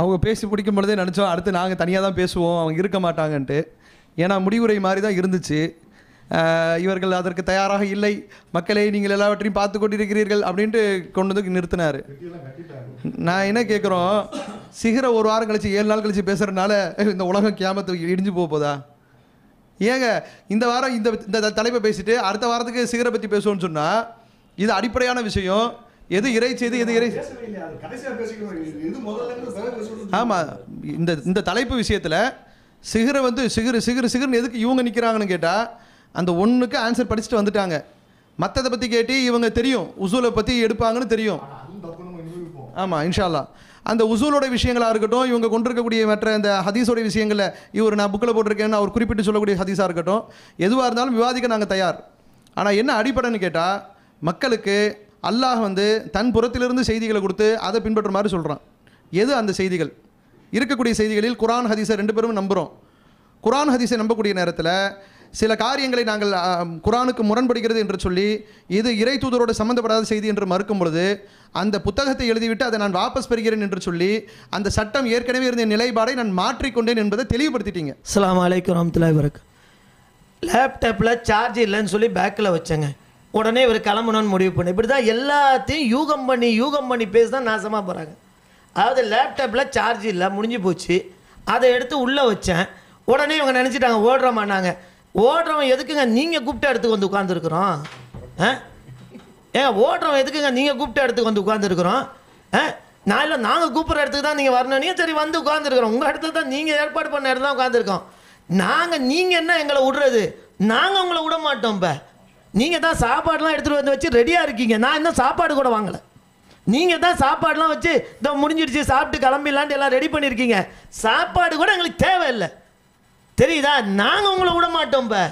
அவங்க பேசி பிடிக்கும் பொழுதே நினச்சோம் அடுத்து நாங்கள் தனியாக தான் பேசுவோம் அவங்க இருக்க மாட்டாங்கன்ட்டு. ஏன்னா முடிவுரை மாதிரி தான் இருந்துச்சு. இவர்கள் அதற்கு தயாராக இல்லை. மக்களை நீங்கள் எல்லாவற்றையும் பார்த்து கொண்டிருக்கிறீர்கள் அப்படின்ட்டு கொண்டு வந்து நிறுத்தினார். நான் என்ன கேட்குறோம் சிகர ஒரு வாரம் கழிச்சு ஏழு நாள் கழிச்சு பேசுகிறதுனால இந்த உலகம் கியாமத்து இடிஞ்சு போக போதா? ஏங்க இந்த வாரம் இந்த இந்த தலைப்பை பேசிட்டு அடுத்த வாரத்துக்கு சிகரை பற்றி பேசுவோம்னு சொன்னால் இது அடிப்படையான விஷயம். எது இறை செய்தி எது இறை ஆமாம் இந்த இந்த தலைப்பு விஷயத்தில் சிகரை வந்து சிகரு சிகரு சிகர்னு எதுக்கு இவங்க நிற்கிறாங்கன்னு கேட்டால் அந்த ஒன்றுக்கு ஆன்சர் படிச்சுட்டு வந்துட்டாங்க. மற்றதை பற்றி கேட்டு இவங்க தெரியும். உசூலை பற்றி எடுப்பாங்கன்னு தெரியும். ஆமாம் இன்ஷால்லா. அந்த உசூலோட விஷயங்களாக இருக்கட்டும் இவங்க கொண்டிருக்கக்கூடிய மற்ற இந்த ஹதீஸோட விஷயங்களில் இவர் நான் புக்கில் போட்டிருக்கேன்னு அவர் குறிப்பிட்டு சொல்லக்கூடிய ஹதீஸாக இருக்கட்டும் எதுவாக இருந்தாலும் விவாதிக்க நாங்கள் தயார். ஆனால் என்ன அடிப்படைன்னு கேட்டால் மக்களுக்கு அல்லாஹ் வந்து தன் புறத்திலிருந்து செய்திகளை கொடுத்து அதை பின்பற்ற மாதிரி சொல்கிறான் எது அந்த செய்திகள்? இருக்கக்கூடிய செய்திகளில் குரான் ஹதீஸை ரெண்டு பேரும் நம்புகிறோம் குரான் ஹதீஸை நம்பக்கூடிய நேரத்தில் சில காரியங்களை நாங்கள் குரானுக்கு முரண்படுகிறது என்று சொல்லி இது இறை தூதரோடு சம்பந்தப்படாத செய்தி என்று மறுக்கும் பொழுது அந்த புத்தகத்தை எழுதிவிட்டு அதை நான் வாபஸ் பெறுகிறேன் என்று சொல்லி அந்த சட்டம் ஏற்கனவே இருந்த நிலைப்பாடை நான் மாற்றிக்கொண்டேன் என்பதை தெளிவுபடுத்திட்டீங்க. அஸ்ஸலாமு வலைக்கம் வரமத்துல்லாஹி வரக்கு லேப்டாப்பில் சார்ஜ் இல்லைன்னு சொல்லி பேக்கில் வச்சேங்க. உடனே இவர் கிளம்பணும்னு முடிவு பண்ணு. இப்படி தான் எல்லாத்தையும் யூகம் பண்ணி யூகம் பண்ணி பேசி தான் நாசமாக போகிறாங்க அதாவது லேப்டாப்பில் சார்ஜ் இல்லை முடிஞ்சு போச்சு. அதை எடுத்து உள்ளே வச்சேன். உடனே இவங்க நினச்சிட்டாங்க ஓடுறோமான்னாங்க ஓடுறவன் எதுக்குங்க நீங்கள் கூப்பிட்ட இடத்துக்கு வந்து உட்காந்துருக்குறோம் ஆ? ஏங்க ஓடுறவன் எதுக்குங்க நீங்கள் கூப்பிட்ட இடத்துக்கு வந்து உட்காந்துருக்குறோம் ஆ? நான் இல்லை நாங்கள் கூப்பிட்ற இடத்துக்கு தான் நீங்கள் வரணும். சரி வந்து உட்காந்துருக்குறோம் உங்கள் இடத்துல தான் நீங்கள் ஏற்பாடு பண்ண இடத்துல தான் உட்காந்துருக்கோம் நாங்கள் நீங்கள் என்ன எங்களை விடுறது? நாங்கள் உங்களை விட மாட்டோம் இப்போ. நீங்கள் தான் சாப்பாடுலாம் எடுத்துகிட்டு வந்து வச்சு ரெடியாக இருக்கீங்க. நான் இன்னும் சாப்பாடு கூட வாங்கலை. நீங்கள் தான் சாப்பாடுலாம் வச்சு இதோ முடிஞ்சிடுச்சு சாப்பிட்டு கிளம்பிடலான்ட்டு எல்லாம் ரெடி பண்ணியிருக்கீங்க சாப்பாடு கூட எங்களுக்கு தேவையில்லை. தெரியுதா? நாங்கள் உங்களை விட மாட்டோம் இப்போ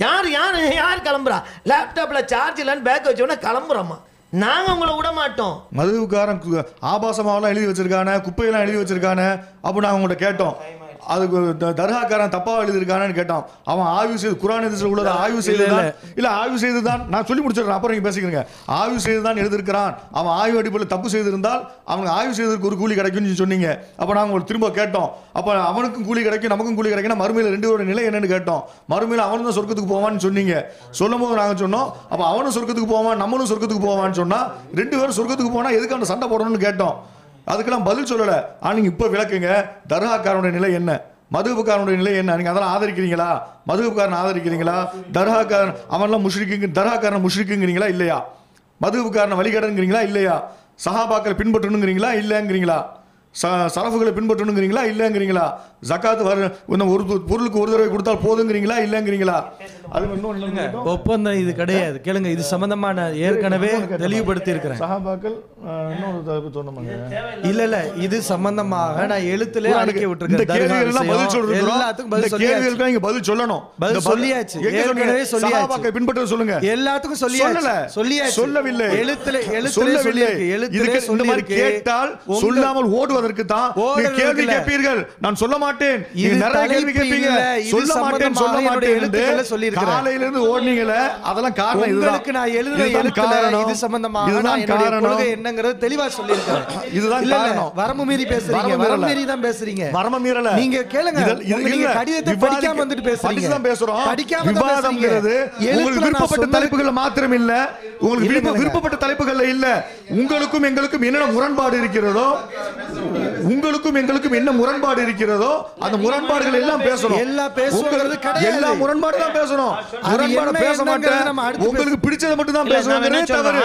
யார் யார் யார் கிளம்புறா? லேப்டாப்பில் சார்ஜ் இல்லைன்னு பேக் வச்சோன்னே கிளம்புறோம்மா நாங்கள் உங்களை விட மாட்டோம். மதுவுக்காரன் கு- ஆபாசமாவெல்லாம் எழுதி வச்சிருக்கானே குப்பையெல்லாம் எழுதி வச்சிருக்கானே அப்போ நாங்கள் உங்கள்கிட்ட கேட்டோம். அதுக்கு தர்காக்காரன் தப்பா எழுதியிருக்கானு கேட்டோம் அவன் ஆய்வு செய்து குரான் எதிர்த்து உள்ளதை ஆய்வு செய்துதான் இல்ல ஆய்வு செய்துதான் நான் சொல்லி முடிச்சிடுறேன் அப்புறம் நீங்க பேசிக்கிறீங்க. ஆய்வு செய்துதான் எழுதியிருக்கிறான். அவன் ஆய்வு அடிப்படையில் தப்பு செய்திருந்தால் அவனுக்கு ஆய்வு செய்ததற்கு ஒரு கூலி கிடைக்கும்னு சொன்னீங்க. அப்போ நாங்கள் ஒரு திரும்ப கேட்டோம். அப்போ அவனுக்கும் கூலி கிடைக்கும் நமக்கும் கூலி கிடைக்கும் மறுமையில் ரெண்டு பேரோட நிலை என்னன்னு கேட்டோம். மறுமையில் அவனும் தான் சொர்க்கத்துக்கு போவான்னு சொன்னீங்க. சொல்லும் போது நாங்கள் சொன்னோம் அப்போ அவனும் சொர்க்கத்துக்கு போவான் நம்மளும் சொர்க்கத்துக்கு போவான்னு சொன்னா ரெண்டு பேரும் சொர்க்கத்துக்கு போனா எதுக்கு அவன் சண்டை போடணும்னு கேட்டோம். அதுக்கெல்லாம் பதில் சொல்லலை. ஆனால் நீங்கள் இப்போ விளக்குங்க. தர்காக்காரனுடைய நிலை என்ன? மதுபுக்காரனுடைய நிலை என்ன? நீங்கள் அதெல்லாம் ஆதரிக்கிறீங்களா? மதுபுக்காரன் ஆதரிக்கிறீங்களா? தர்காக்காரன் அவன்லாம் முஷ்ரிக்குங்க தர்காக்காரன் முஷ்ரிக்குங்கிறீங்களா? இல்லையா? மதுபுக்காரனை வழிகடனுங்கிறீங்களா இல்லையா? சஹாபாக்களை பின்பற்றணுங்கிறீங்களா? இல்லைங்கிறீங்களா ச சரஃபுகளை பின்பற்றணுங்கிறீங்களா? இல்லைங்கிறீங்களா? ஜக்காத் வர இன்னும் ஒரு பொருளுக்கு ஒரு தடவை கொடுத்தால் போதுங்கிறீங்களா? இல்லைங்கிறீங்களா? அது என்னன்னு ஒப்பந்தம் இது கிடையாது. கேளுங்க இது சம்பந்தமா நான் ஏற்கனவே தெளிவுபடுத்தி இருக்கிறேன் சஹாபாக்கள் இன்னொரு சொன்னோமாங்க இல்ல இல்ல இது சம்பந்தமாக நான் எழுத்துல இந்த விட்டுருக்கேன் எல்லாத்துக்கும் பதில் கேள்விகளுக்கு நீங்க பதில் சொல்லணும். பதில் சொல்லியாச்சு. ஏற்கனவே சொல்லியாச்சு. பின்பற்ற சொல்லுங்க. எல்லாத்துக்கும் சொல்லியாச்சு. சொல்லியாச்சு. சொல்லவில்லை. எழுத்துல- எழுத்துல சொல்லவில்லை. இதுக்கு இந்த மாதிரி. கேட்டால் சொல்லாமல் ஓடுவதற்கு தான் கேள்வி. கேட்பீர்கள். நான் சொல்ல மாட்டேன். நிறைய கேள்வி கேட்பீங்க. சொல்ல மாட்டேன் சொல்ல மாட்டேன் சொல்லியிருக்கிறேன். காலையில இருந்து ஓடுனீங்கல அதெல்லாம் காரணம் இதுதான். நான் எழுதுற இதுதான் எழுத்துல. இது சம்பந்தமாக நான் இதுதான் காரணம். என்னங்கிறது தெளிவா சொல்லியிருக்கிறேன். இதுதான் காரணம். வரம்பு மீறி பேசுறீங்க. வரம்பு மீறி தான் பேசுறீங்க. வரம்பு மீறல. நீங்க கேளுங்க. நீங்க. கடிதத்தை படிக்காம வந்துட்டு பேசுறீங்க. தான் பேசுறோம். படிக்காம விவாதம்ங்கிறது உங்களுக்கு விருப்பப்பட்ட தலைப்புகள் மாத்திரம் இல்ல உங்களுக்கு. விருப்பப்பட்ட தலைப்புகள்ல இல்ல. உங்களுக்கும் எங்களுக்கும் என்ன முரண்பாடு இருக்கிறதோ உங்களுக்கும் எங்களுக்கும் என்ன முரண்பாடு இருக்கிறதோ அந்த முரண்பாடுகள் எல்லாம் பேசணும் உங்களுக்கு கிடையாது. எல்லா முரண்பாடு தான் பேசணும் முரண்பாடு பேச மாட்டேன் உங்களுக்கு பிடிச்சதை மட்டும் தான் என்ன தவறு?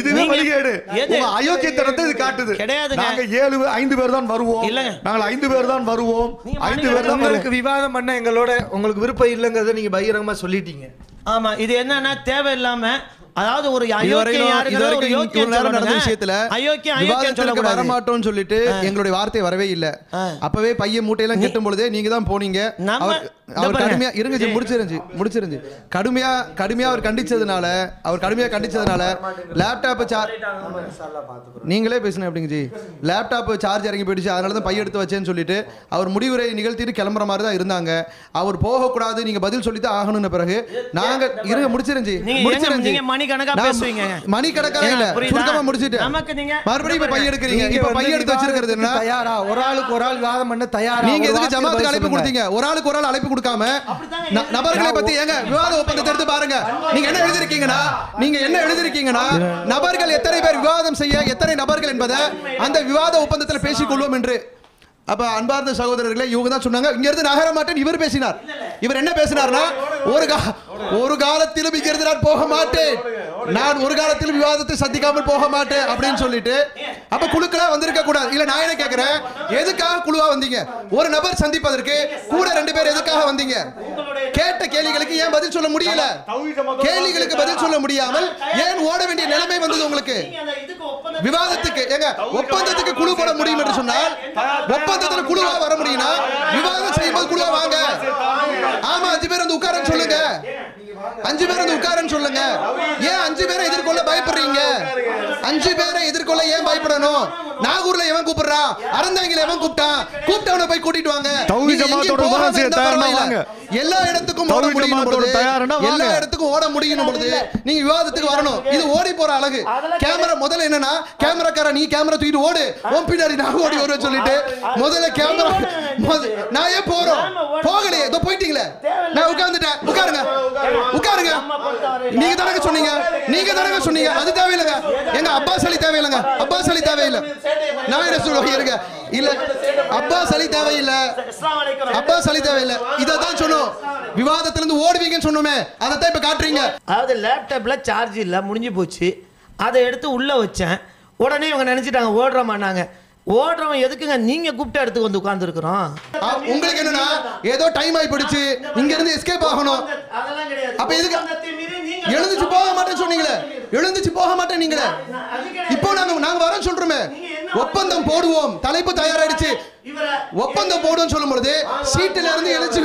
இதுவே வழிகேடு? உங்க அயோக்கியத்தனத்தை இது காட்டுது கிடையாதுங்க. நாங்க ஏழு ஐந்து பேர் தான் வருவோம் இல்லங்க. நாங்கள் ஐந்து பேர் தான் வருவோம் ஐந்து பேர் தான் உங்களுக்கு விவாதம் பண்ண எங்களோட உங்களுக்கு விருப்பம் இல்லைங்கிறத நீங்க பகிரங்கமா சொல்லிட்டீங்க ஆமா இது என்னன்னா தேவையில்லாம அதாவது ஒரு. விஷயத்துல விவாதத்திற்கு வரமாட்டோம்னு சொல்லிட்டு எங்களுடைய வார்த்தை வரவே இல்ல. அப்பவே பையன் மூட்டையெல்லாம் கெட்டும் பொழுதே நீங்க தான் போனீங்க அவர்-. கடுமையா இருங்க ஜி முடிச்சிருந்துச்சு முடிச்சிருந்துச்சு கடுமையா கடுமையா அவர் கண்டிச்சதுனால அவர் கடுமையா கண்டிச்சதுனால லேப்டாப் சார் நீங்களே பேசுன அப்படிங்க ஜி? லேப்டாப் சார்ஜ் இறங்கி போயிடுச்சு அதனால தான் பை எடுத்து வச்சேன்னு சொல்லிட்டு அவர் முடிவுரை நிகழ்த்திட்டு கிளம்புற மாதிரி தான் இருந்தாங்க. அவர் போகக்கூடாது நீங்க பதில் சொல்லி தான் ஆகணும்னு பிறகு நாங்க இருங்க முடிச்சிருந்துச்சு முடிச்சிருந்துச்சு நீங்க மணிக்கணக்கா நான் பேசுவீங்க. இல்ல? சுருக்கமா முடிச்சிட்டு. மறுபடியும் இப்ப பை எடுக்கிறீங்க. இப்ப வந்து பை எடுத்து வச்சிருக்கிறது தயாரா? ஒரு ஆளுக்கு ஒரு ஆள் விவாதம் பண்ண தயாரா? நீங்க எதுக்கு ஜமாத்துக்கு அழைப்பு. கொடுத்தீங்க? ஒரு ஆளுக்கு ஒரு ஆள் அழைப்பு கொடுக்காம நபர்களை பத்தி ஏங்க விவாத ஒப்பந்தத்தை எடுத்து பாருங்க. நீங்க என்ன எழுதிருக்கீங்கன்னா நீங்க என்ன எழுதிருக்கீங்கன்னா நபர்கள் எத்தனை பேர் விவாதம் செய்ய எத்தனை நபர்கள் என்பதை அந்த விவாத ஒப்பந்தத்தில் பேசிக் கொள்வோம் என்று. அப்ப அன்பார்ந்த சகோதரர்களே இவங்க தான் சொன்னாங்க. இங்க இருந்து நகர மாட்டேன் இவர் பேசினார். இவர் என்ன பேசினார்னா ஒரு ஒரு காலத்திலும் இங்க இருந்து நான் போக மாட்டேன். நான் ஒரு காலத்திலும் விவாதத்தை சந்திக்காமல் போக மாட்டேன் அப்படின்னு சொல்லிட்டு அப்ப குழுக்களா வந்திருக்க கூடாது. இல்ல நான் என்ன கேக்குறேன்? எதுக்காக குழுவா வந்தீங்க? ஒரு நபர் சந்திப்பதற்கு கூட ரெண்டு பேர் எதுக்காக வந்தீங்க? கேட்ட கேள்விகளுக்கு ஏன் பதில் சொல்ல முடியல? கேள்விகளுக்கு பதில் சொல்ல முடியாமல் ஏன் ஓட வேண்டிய நிலைமை வந்தது உங்களுக்கு? விவாதத்துக்கு ஏங்க ஒப்பந்தத்துக்கு குழு போட முடியும் என்று சொன்னால் ஒப்பந்தத்துல குழுவா வர முடியும்னா விவாதம் செய்யும்போது குழுவா வாங்க ஆமா அஞ்சு பேர் வந்து உட்காரன்னு சொல்லுங்க அஞ்சு பேர் வந்து உட்காரன்னு சொல்லுங்க. ஏன் அஞ்சு பேரை எதிர்கொள்ள பயப்படுறீங்க? அஞ்சு பேரை எதிர்கொள்ள ஏன் பயப்படணும்? நாகூர்ல எவன் கூப்பிடுறான் அறந்தாங்கில எவன் கூப்பிட்டான்? கூப்பிட்டவனை போய் கூட்டிட்டு வாங்க. எல்லா இடத்துக்கும் ஓட முடியும் பொழுது. எல்லா இடத்துக்கும் ஓட முடியும் பொழுது. நீங்க விவாதத்துக்கு வரணும். இது ஓடி போற அழகு. கேமரா முதல்ல என்னன்னா கேமராக்கார நீ கேமரா தூக்கிட்டு ஓடு. உன் பின்னாடி நான் ஓடி வருவேன் சொல்லிட்டு முதல்ல கேமரா நான் ஏன் போறோம்? போகலையே. இதோ போயிட்டீங்களே. நான் உட்கார்ந்துட்டேன் உட்காருங்க உட்காருங்க நீங்க தானங்க சொன்னீங்க நீங்க தானங்க சொன்னீங்க? அது தேவையில்லைங்க. எங்க அப்பாஸ் அலி தேவையில்லைங்க. அப்பாஸ் அலி தேவையில்லை. நான் என்ன சொல்லுவேன் இருங்க. இல்ல அப்பாஸ் அலி தேவையில்லை. அப்பாஸ் அலி தேவையில்லை. இதை தான் சொன்னோம். விவாதத்துல இருந்து ஓடுவீங்கன்னு சொன்னோமே. அதை தான் இப்ப காட்டுறீங்க. அதாவது லேப்டாப்பில் சார்ஜ் இல்லை முடிஞ்சு போச்சு. அதை எடுத்து உள்ளே வச்சேன். உடனே இவங்க நினச்சிட்டாங்க ஓடுறோமான்னாங்க ஓடுறவன் எதுக்குங்க? நீங்கள் கூப்பிட்ட இடத்துக்கு வந்து உட்காந்துருக்குறோம் ஆ, உங்களுக்கு என்னன்னா ஏதோ டைம் ஆகி போயிடுச்சு இங்க இருந்து எஸ்கேப் ஆகணும் அப்ப எதுக்கு எழுந்துச்சு போக மாட்டேன்னு சொன்னீங்களே. எழுந்துச்சு போக மாட்டேன் நீங்களே. இப்போ நாங்க நாங்க வரோம் சொல்றோமே. ஒப்பந்தம் போடுவோம். தலைப்பு தயாராயிடுச்சு. ஒப்பந்தம் போடுவோம் சொல்லும் பொழுது சீட்டுல இருந்து எழுச்சு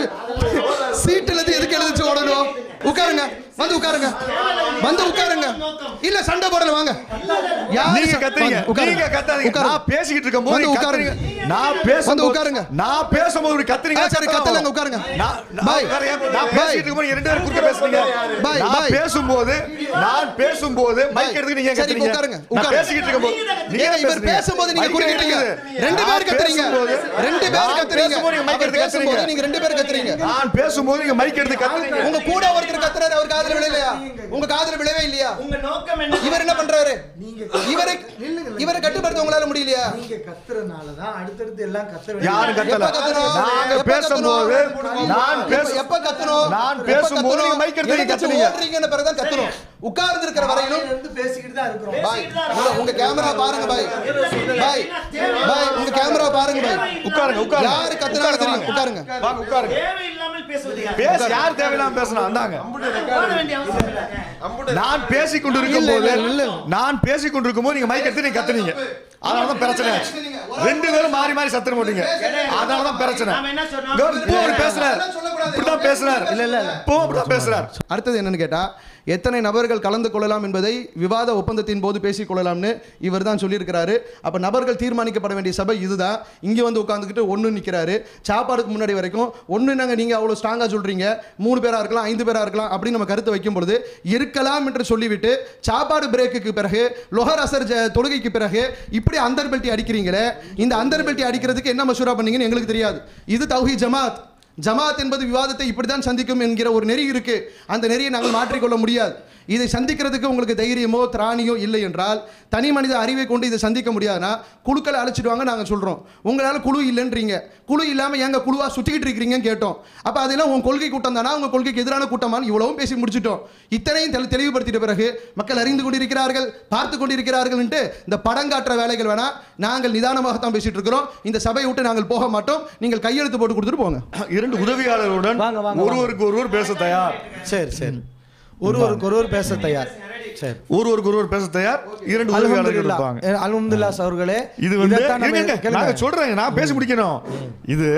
சீட்டுல இருந்து எதுக்கு எழுந்துச்சு ஓடணும் உட்காருங்க வந்து உட்காருங்க வந்து உட்காருங்க இல்ல சண்டை போடல வாங்க நீங்க கத்துறீங்க. நீங்க கத்தாதீங்க. நான் பேசிக்கிட்டு இருக்கும்போது வந்து நீங்க உட்காருங்க. நான் பேசும்போது உட்காருங்க. நான் பேசும்போது ஒரு கத்துறீங்க சரி, கத்தலங்க, உட்காருங்க. பாய். நான் இருக்கும்போது நீங்க ரெண்டு பேரும் குறுக்க பேசுறீங்க பாய், நான். பேசும்போது நான் பேசும்போது மைக். எடுத்து நீங்க கத்துறீங்க உட்காருங்க, நான் உட்காருங்க. பேசிக்கிட்டு இருக்கும்போது நீங்க ஏங்க, ஏன் இவர்? பேசும்போது நீங்க குறுக்கிட்டீங்க. ரெண்டு நான் பேர் கத்துறீங்க. ரெண்டு பேர் கத்துறீங்க. நீங்க மைக் அவர் எடுத்து பேசும்போது கத்துறீங்க. நீங்க ரெண்டு பேர் கத்துறீங்க. நான் பேசும்போது நீங்க மைக் எடுத்து கத்துறீங்க. உங்க கூட ஒருத்தர் கத்துறாரு அவர் காதுல விழலையா? உங்க காதுல விழவே இல்லையா? உங்க நோக்கம் என்ன? இவர் என்ன பண்றாரு? இவரை இவரை கட்டுப்படுத்த உங்களால முடியலையா? நீங்க கத்துறனால தான் அடுத்தடுத்து எல்லாம் கத்த யாரும் கத்தல எப்ப கத்தணும்? நாங்க எப்ப பேசும்போது கத்தணும்? நான் எப்ப- பேச எப்ப கத்தணும் நான் பேசும்போது? நீங்க மைக் எடுத்து உட்கார்ந்து இருக்கிற வரையிலும் பேசிக்கிட்டு தான் இருக்கிறோம். பாய். உங்க- உங்க கேமரா பாருங்க பாய். பாய். பாய். உங்க கேமரா பாருங்க பாய். உட்காருங்க உட்காருங்க யாரு கத்துனாலும் தெரியும். உட்காருங்க. வாங்க உட்காருங்க. தேவையில்லாமல் பேசுவது யார்? பேச யார் தேவையில்லாம பேசணும் அந்தாங்க. நான் பேசிக் கொண்டிருக்கும் இல்ல, போது. நான் பேசிக் கொண்டிருக்கும் போது நீங்க மைக் எடுத்து நீங்க கத்துனீங்க. அதனாலதான் பிரச்சனை ஆச்சு. ரெண்டு பேரும் மாறி மாறி சத்துற மாட்டீங்க அதனாலதான் பிரச்சனை. பேசுறாரு இப்படிதான் பேசுறாரு. இல்ல இல்ல இப்போ அப்படிதான் பேசுறாரு. அடுத்தது என்னன்னு கேட்டா எத்தனை நபர்கள் கலந்து கொள்ளலாம் என்பதை விவாத ஒப்பந்தத்தின் போது பேசிக் கொள்ளலாம்னு இவர் தான் சொல்லியிருக்கிறாரு. அப்ப நபர்கள் தீர்மானிக்கப்பட வேண்டிய சபை இதுதான். இங்க வந்து உட்காந்துக்கிட்டு ஒண்ணு நிக்கிறாரு. சாப்பாடுக்கு முன்னாடி வரைக்கும் ஒண்ணு நாங்க நீங்க அவ்வளவு ஸ்ட்ராங்கா சொல்றீங்க? மூணு பேரா இருக்கலாம் ஐந்து பேரா இருக்கலாம் அப்படின்னு நம்ம கருத்து வைக்கும் பொழுது இருக்கலாம் என்று சொல்லிவிட்டு சாப்பாடு பிரேக்குக்கு பிறகு லொஹர் அசர் ஜ- தொழுகைக்கு பிறகு இப்படி அந்தர் பெல்ட்டி அடிக்கிறீங்களே இந்த அந்தர் பெல்ட்டி அடிக்கிறதுக்கு என்ன மசூரா பண்ணீங்கன்னு எங்களுக்கு தெரியாது. இது தௌஹி ஜமாத். ஜமாத் என்பது விவாதத்தை இப்படித்தான் சந்திக்கும் என்கிற ஒரு நெறி இருக்கு. அந்த நெறியை நாங்கள் மாற்றிக்கொள்ள முடியாது. இதை சந்திக்கிறதுக்கு உங்களுக்கு தைரியமோ திராணியோ இல்லை என்றால் தனி மனித அறிவை கொண்டு இதை சந்திக்க முடியாதுன்னா குழுக்களை அழைச்சிடுவாங்க நாங்கள் சொல்கிறோம் உங்களால் குழு இல்லைன்றீங்க. குழு இல்லாமல் எங்க குழுவாக சுற்றிக்கிட்டு இருக்கிறீங்கன்னு கேட்டோம். அப்போ அதெல்லாம் உங்கள் கொள்கை கூட்டம் தானா? உங்கள் கொள்கைக்கு எதிரான கூட்டமான்னு இவ்வளவும் பேசி முடிச்சிட்டோம். இத்தனையும் தெளி தெளிவுபடுத்திட்ட பிறகு மக்கள் அறிந்து கொண்டிருக்கிறார்கள் பார்த்து கொண்டிருக்கிறார்கள்ன்ட்டு இந்த படம் காட்டுற வேலைகள் வேணா நாங்கள் நிதானமாகத்தான் பேசிகிட்டு இருக்கிறோம். இந்த சபையை விட்டு நாங்கள் போக மாட்டோம். நீங்கள் கையெழுத்து போட்டு கொடுத்துட்டு போங்க. இரண்டு உதவியாளர்களுடன் ஒருவருக்கு ஒருவர் பேச தயார். சரி சரி. ஒருவருக்கு ஒருவர் பேச தயார். சரி. ஒருவருக்கு ஒருவர் பேச தயார். இரண்டு உதவியாளர்கள் இருப்பாங்க. அல்ஹம்துலில்லாஹ் அவர்களே இது வந்து. நாங்க சொல்றேன் நான் பேசி முடிக்கணும். இது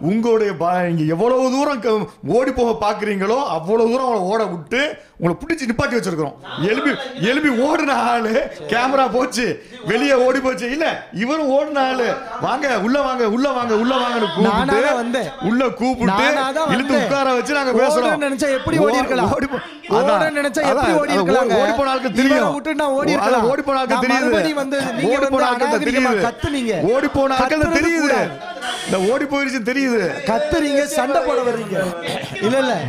உங்களுடைய ப- நீங்க எவ்வளவு தூரம் ஓடி போக பாக்குறீங்களோ அவ்வளவு தூரம் அவளை ஓட விட்டு உங்களை பிடிச்சி நிப்பாட்டி வச்சிருக்கிறோம் எலும்பி எலும்பி ஓடின ஆளு கேமரா போச்சு வெளியே ஓடி போச்சு இல்ல இவரும் ஓடின ஆளு வாங்க உள்ள வாங்க உள்ள வாங்க உள்ள வாங்கன்னு கூப்பிட்டு. உள்ள கூப்பிட்டு இழுத்து. உட்கார வச்சு நாங்க ஓட பேசுறோம் நினைச்சா எப்படி ஓடி இருக்கலாம்? ஓடி நினைச்சா எப்படி ஓடி அது இருக்கலாங்க? ஓடி போன ஆளுக்கு தெரியும் விட்டு நான் ஓடி இருக்கலாம். ஓடி போன ஆளுக்கு தெரியுது ஓடி போன ஆளுக்கு தெரியுது கத்துனீங்க. ஓடி போன கத்துறது தெரியுது. இந்த ஓடி போயிருச்சு தெரியுது. கத்துறீங்க சண்டை போட வர்றீங்க. இல்ல இல்ல.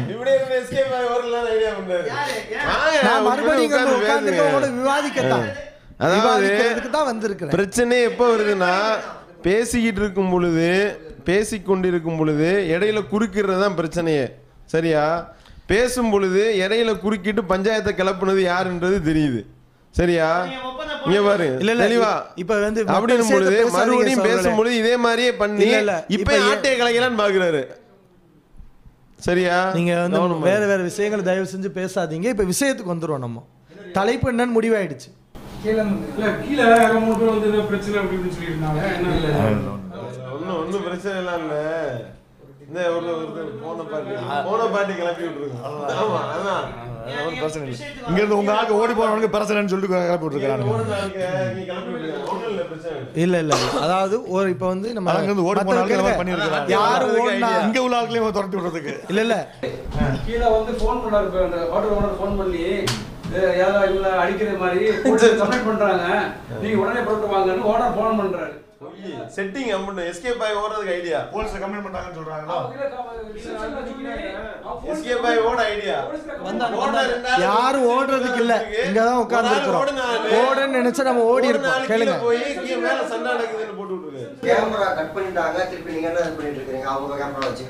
நான் மறுபடியும் உட்கார்ந்து. விவாதிக்கத்தான். அதாவது- விவாதிக்கிறதுக்கு தான் வந்திருக்கிறேன். பிரச்சனை எப்போ வருதுன்னா பேசிக்கிட்டு இருக்கும் பொழுது பேசிக்கொண்டிருக்கும் பொழுது இடையில குறுக்கிறது தான் பிரச்சனையே. சரியா? பேசும் பொழுது இடையில குறுக்கிட்டு பஞ்சாயத்தை கிளப்புனது யாருன்றது தெரியுது. சரியா? இங்க பாரு இல்ல, இல்ல, தெளிவா. இப்ப வந்து விஷயத்தை பொழுது மறுபடியும். பேசும்பொழுது இதே மாதிரியே பண்ணி இப்ப ஆட்டையை கலைக்கலான்னு பாக்குறாரு. சரியா? நீங்க வந்து வேற வேற விஷயங்களை தயவு செஞ்சு பேசாதீங்க. இப்ப விஷயத்துக்கு வந்துருவோம் நம்ம. தலைப்பு என்னன்னு முடிவாயிடுச்சு. ஒன்றும் ஒன்றும் பிரச்சனை எல்லாம் இல்ல. இந்த ஒரு ஒருத்தர் போன பாட்டி. போன பாட்டி கிளப்பி விட்டுருக்கோம் ஆமா. அதான். ஒரு பிரச்சனை இல்லை. இங்க இருந்து உங்க ஆளுக்கு ஓடி போனவனுக்கு பிரச்சனைன்னு சொல்லிட்டு கிளப்பி விட்டுருக்காங்க இல்லை இல்லை. அதாவது ஒரு இப்ப வந்து நம்ம அங்க இருந்து ஓடி போன மத்தவங்க ஆளுக்கு கேளுங்க. பண்ணிருக்காங்க யாரு ஓடினா இங்க உள்ள ஆளுக்களையும் துரத்தி விடுறதுக்கு. இல்ல இல்ல. கீழே வந்து ஃபோன் பண்ணாரு அந்த ஹோட்டல் ஓனர் ஃபோன் பண்ணி "ஏய், யாரோ இவங்கள அடிக்கிற மாதிரி கமெண்ட் பண்றாங்க. நீங்க உடனே போட்டு வாங்கன்னு ஓனர் ஃபோன் பண்றாரு. செட்டிங் அம்மன் எஸ்கேப் ஆகி ஓடுறதுக்கு ஐடியா போலீஸ் கம்ப்ளைண்ட் பண்ணாங்கன்னு சொல்றாங்களா? எஸ்கேப் ஆகி ஓட ஐடியா யாரும் ஓடுறதுக்கு இல்ல இங்கதான் உட்கார்ந்து இருக்கிறோம். ஓடன்னு நினைச்சா நம்ம ஓடி இருப்போம். கேளுங்க. போய் கீழே மேல சண்டை நடக்குதுன்னு போட்டு விட்டுருக்காரு கேமரா கட் பண்ணிட்டாங்க. திருப்பி நீங்க என்ன பண்ணிட்டு இருக்கீங்க அவங்க கேமரா வச்சு.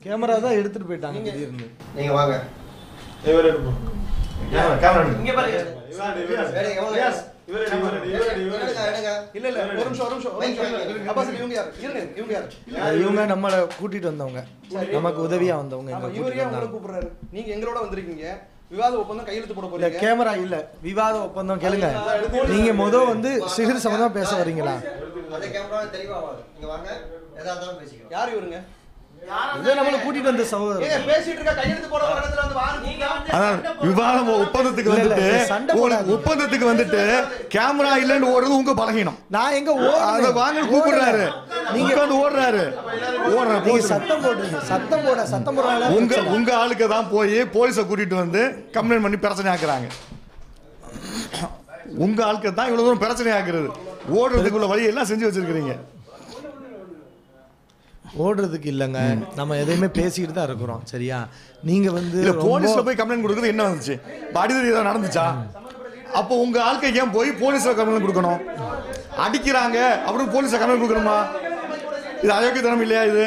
கேமரா தான் எடுத்துட்டு போயிட்டாங்க திடீர்னு. நீங்க வாங்க. இவர் எடுப்போம். கேமரா இங்க பாருங்க இவங்க நம்மளை கூட்டிட்டு வந்தவங்க. நமக்கு உதவியா வந்தவங்க கூப்பிடுறாரு? நீங்க எங்களோட வந்திருக்கீங்க. விவாத ஒப்பந்தம் கையெழுத்து போட போறீங்க. கேமரா இல்ல. விவாத ஒப்பந்தம் கேளுங்க. நீங்க முத வந்து சிகிர் சம்பந்தமா பேச வரீங்களா? யார் இவருங்க? நம்மளை கூட்டிட்டு வந்த சகோதரர். ஏங்க பேசிட்டு இருக்க கையெழுத்து போட இடத்துல வந்து வாங்க அதான் விவாதம் ஒப்பந்தத்துக்கு வந்துட்டு. ஒப்பந்தத்துக்கு கேமரா இல்லைன்னு ஓடுறது உங்க பலகீனம். நான் எங்க அத வாங்க கூப்பிடுறாரு. நீங்க வந்து ஓடுறாரு ஓடுற போச்சு. சத்தம் போடுறீங்க சத்தம் போட சத்தம் போடுறாங்க உங்க உங்க ஆளுக்கு தான் போய் போலீஸை கூட்டிட்டு வந்து கம்ப்ளைண்ட் பண்ணி பிரச்சனை ஆக்குறாங்க. உங்க ஆளுக்கு தான் இவ்வளவு தூரம் பிரச்சனை ஆக்குறது. ஓடுறதுக்குள்ள வழி எல்லாம் செஞ்சு வச்சிருக்கீங்க ஓடுறதுக்கு இல்லைங்க. நம்ம எதையுமே பேசிக்கிட்டு தான் இருக்கிறோம். சரியா? நீங்க வந்து போலீஸ்ல போய் கம்ப்ளைண்ட் கொடுக்கறது என்ன வந்துச்சு? அடிதடி ஏதாவது நடந்துச்சா? அப்போ உங்க ஆட்கள் ஏன் போய் போலீஸ்ல கம்ப்ளைண்ட் கொடுக்கணும்? அடிக்கிறாங்க அப்படின்னு போலீஸ்ல கம்ப்ளைண்ட் கொடுக்கணுமா? இது அயோக்கியத்தனம் இல்லையா இது?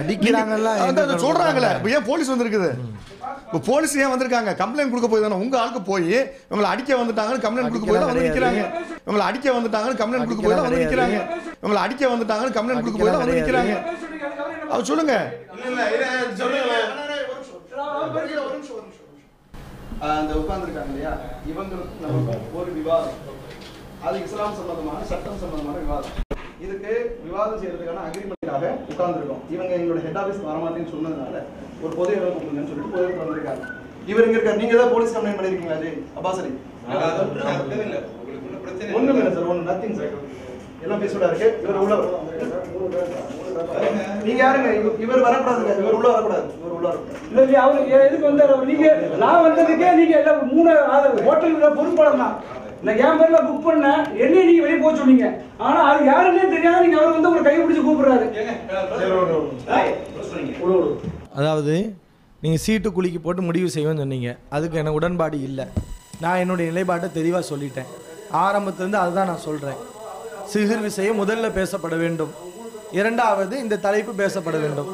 அடிக்கிறாங்கல்ல சொல்றாங்களே இப்போ ஏன் போலீஸ் வந்திருக்குது? இப்போ போலீஸ் ஏன் வந்திருக்காங்க? கம்ப்ளைண்ட் கொடுக்க போய் தானே? உங்க ஆளுக்கு போய் இவங்களை அடிக்க வந்துட்டாங்கன்னு கம்ப்ளைண்ட் கொடுக்க போய் தான் வந்து நிக்கிறாங்க இவங்களை அடிக்க வந்துட்டாங்கன்னு கம்ப்ளைண்ட் கொடுக்க போய் தான் வந்து நிக்கிறாங்க இவங்களை அடிக்க வந்துட்டாங்கன்னு கம்ப்ளைண்ட் கொடுக்க போய் தான் வந்து நிக்கிறாங்க அவர் சொல்லுங்க. அந்த உட்கார்ந்துருக்காங்க இல்லையா? இவங்களுக்கு நமக்கு ஒரு விவாதம். அது இஸ்லாம் சம்பந்தமான சட்டம் சம்பந்தமான விவாதம். இதுக்கு விவாதம் செய்யறதுக்கான அக்ரிமெண்ட்டாக உட்கார்ந்துருக்கோம். இவங்க எங்களோட ஹெட் ஆஃபீஸ் வரமாட்டேன்னு சொன்னதுனால ஒரு பொது இடம் கூப்பிடுங்கன்னு சொல்லிட்டு பொது இடத்துல வந்திருக்காங்க இவர் இங்க இருக்காரு. நீங்க தான் போலீஸ் கம்ப்ளைண்ட் பண்ணிருக்கீங்களா ஜி அப்பாஸ் அலி ஒண்ணும் இல்லை. சார் ஒன்றும் நத்திங் சார் எல்லாம் பேசோட இருக்கு. இவர் உள்ள நீங்க யாருங்க? இவர் வரக்கூடாதுங்க. இவர் உள்ள வரக்கூடாது. இவர் உள்ள வரக்கூடாது. இல்ல அவரு எதுக்கு வந்தாரு? நீங்க நான் வந்ததுக்கே நீங்க எல்லாம் மூணு ஹோட்டல்ல பொறுப்பாளர் தான் நான் என் பேர்ல புக் பண்ணேன். என்னையும் நீங்க வெளியே போக சொன்னீங்க. ஆனா அது யாருன்னே தெரியாத நீங்க அவர் வந்து ஒரு கை பிடிச்சு கூப்பிடுறாரு. அதாவது நீங்கள் சீட்டு குலுக்கி போட்டு முடிவு செய்வேன்னு சொன்னீங்க. அதுக்கு எனக்கு உடன்பாடு இல்லை. நான் என்னுடைய நிலைப்பாட்டை தெளிவாக சொல்லிட்டேன். ஆரம்பத்திலேருந்து அதுதான் நான் சொல்கிறேன் சிகிர் விஷயம் முதல்ல பேசப்பட வேண்டும். இரண்டாவது இந்த தலைப்பு பேசப்பட வேண்டும்.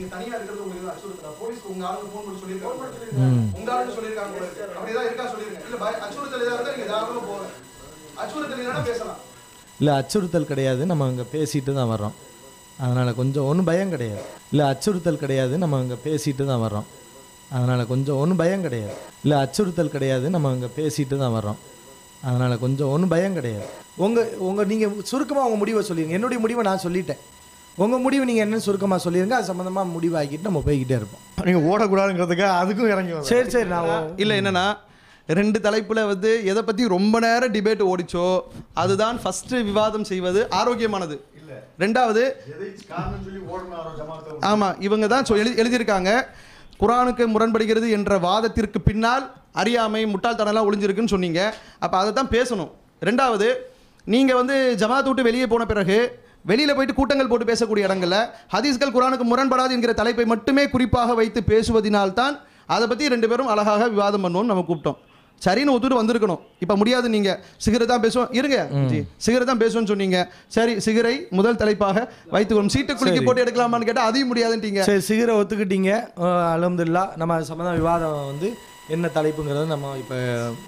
நீங்க தனியா இருக்கிறது உங்களுக்கு அச்சுறுத்தலா. போலீஸ்க்கு உங்க ஆளுங்க போன் பண்ணி சொல்லிருக்காங்க உங்க ஆளுங்க சொல்லிருக்காங்க போல இருக்கு. அப்படிதான் இருக்கா சொல்லிருங்க இல்ல பய- அச்சுறுத்தல் ஏதா இருந்தா நீங்க தாராளமா போங்க. அச்சுறுத்தல் இல்லைன்னா பேசலாம். இல்லை அச்சுறுத்தல் கிடையாது. நம்ம அங்கே பேசிட்டு தான் வர்றோம். அதனால் கொஞ்சம் ஒன்றும் பயம் கிடையாது. இல்லை அச்சுறுத்தல் கிடையாது. நம்ம அங்கே பேசிட்டு தான் வர்றோம். அதனால் கொஞ்சம் ஒன்றும் பயம் கிடையாது. இல்லை அச்சுறுத்தல் கிடையாது. நம்ம அங்கே பேசிட்டு தான் வர்றோம். அதனால் கொஞ்சம் ஒன்றும் பயம் கிடையாது. உங்கள் உங்கள் நீங்கள் சுருக்கமாக உங்கள் முடிவை சொல்லிடுங்க என்னுடைய முடிவை நான் சொல்லிட்டேன். உங்கள் முடிவு நீங்கள் என்னன்னு சுருக்கமாக சொல்லிடுங்க அது சம்மந்தமாக முடிவாக்கிட்டு நம்ம போய்கிட்டே இருப்போம். நீங்க ஓடக்கூடாதுங்கிறதுக்காக அதுக்கும் இறங்கி. சரி சரி நான் இல்லை என்னன்னா ரெண்டு தலைப்புல வந்து எதை பத்தி ரொம்ப நேரம் டிபேட் ஓடிச்சோ அதுதான் ஃபர்ஸ்ட் விவாதம் செய்வது ஆரோக்கியமானது. ரெண்டாவது ஆமா இவங்க தான் சொ- எழுதி எழுதியிருக்காங்க. குரானுக்கு முரண்படுகிறது என்ற வாதத்திற்கு பின்னால் அறியாமை முட்டாள்தனம்லாம் ஒளிஞ்சிருக்குன்னு சொன்னீங்க. அப்போ அதை தான் பேசணும். ரெண்டாவது நீங்கள் வந்து ஜமாத் விட்டு வெளியே போன பிறகு வெளியில் போயிட்டு கூட்டங்கள் போட்டு பேசக்கூடிய இடங்கள்ல ஹதீஸ்கள் குரானுக்கு முரண்படாது என்கிற தலைப்பை மட்டுமே குறிப்பாக வைத்து பேசுவதினால்தான் அதை பற்றி ரெண்டு பேரும் அழகாக விவாதம் பண்ணுவோம்னு நம்ம கூப்பிட்டோம். சரின்னு ஒத்துட்டு வந்திருக்கணும். இப்போ முடியாது நீங்கள் சிகரை தான் பேசுவோம். இருங்க. சிகரை தான் பேசுவோம்னு சொன்னீங்க. சரி சிகரை முதல் தலைப்பாக வைத்துக்கணும் சீட்டு குலுக்கி போட்டு எடுக்கலாமான்னு கேட்டால் அதையும் முடியாதுன்ட்டீங்க. சரி சிகரை ஒத்துக்கிட்டீங்க. அலமதுல்லா. நம்ம சம்மந்தம் விவாதம் வந்து என்ன தலைப்புங்கிறத நம்ம இப்போ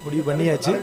முடிவு பண்ணியாச்சு.